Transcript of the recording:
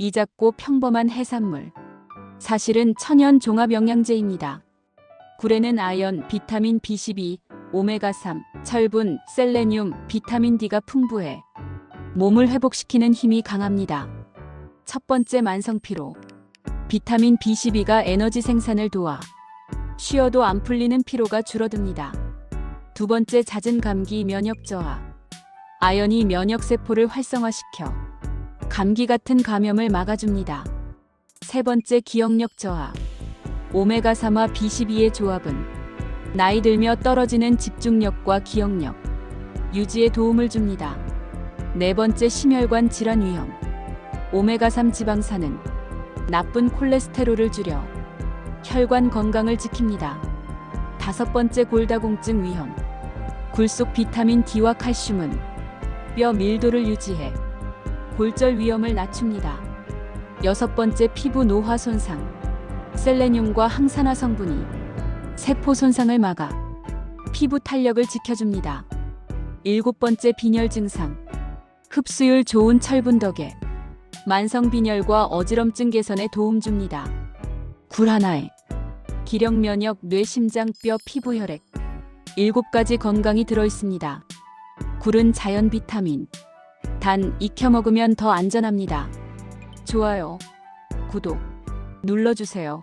이 작고 평범한 해산물. 사실은 천연 종합 영양제입니다. 굴에는 아연, 비타민 B12, 오메가3, 철분, 셀레늄, 비타민 D가 풍부해 몸을 회복시키는 힘이 강합니다. 첫 번째 만성 피로. 비타민 B12가 에너지 생산을 도와 쉬어도 안 풀리는 피로가 줄어듭니다. 두 번째 잦은 감기 면역 저하. 아연이 면역 세포를 활성화시켜 감기 같은 감염을 막아줍니다. 세 번째 기억력 저하. 오메가3와 B12의 조합은 나이 들며 떨어지는 집중력과 기억력 유지에 도움을 줍니다. 네 번째 심혈관 질환 위험. 오메가3 지방산은 나쁜 콜레스테롤을 줄여 혈관 건강을 지킵니다. 다섯 번째 골다공증 위험. 굴속 비타민 D와 칼슘은 뼈 밀도를 유지해 골절 위험을 낮춥니다. 여섯 번째 피부 노화 손상. 셀레늄과 항산화 성분이 세포 손상을 막아 피부 탄력을 지켜줍니다. 일곱 번째 빈혈 증상. 흡수율 좋은 철분 덕에 만성 빈혈과 어지럼증 개선에 도움 줍니다. 굴 하나에 기력 면역, 뇌, 심장, 뼈, 피부, 혈액 일곱 가지 건강이 들어 있습니다. 굴은 자연 비타민. 단 익혀 먹으면 더 안전합니다. 좋아요, 구독 눌러주세요.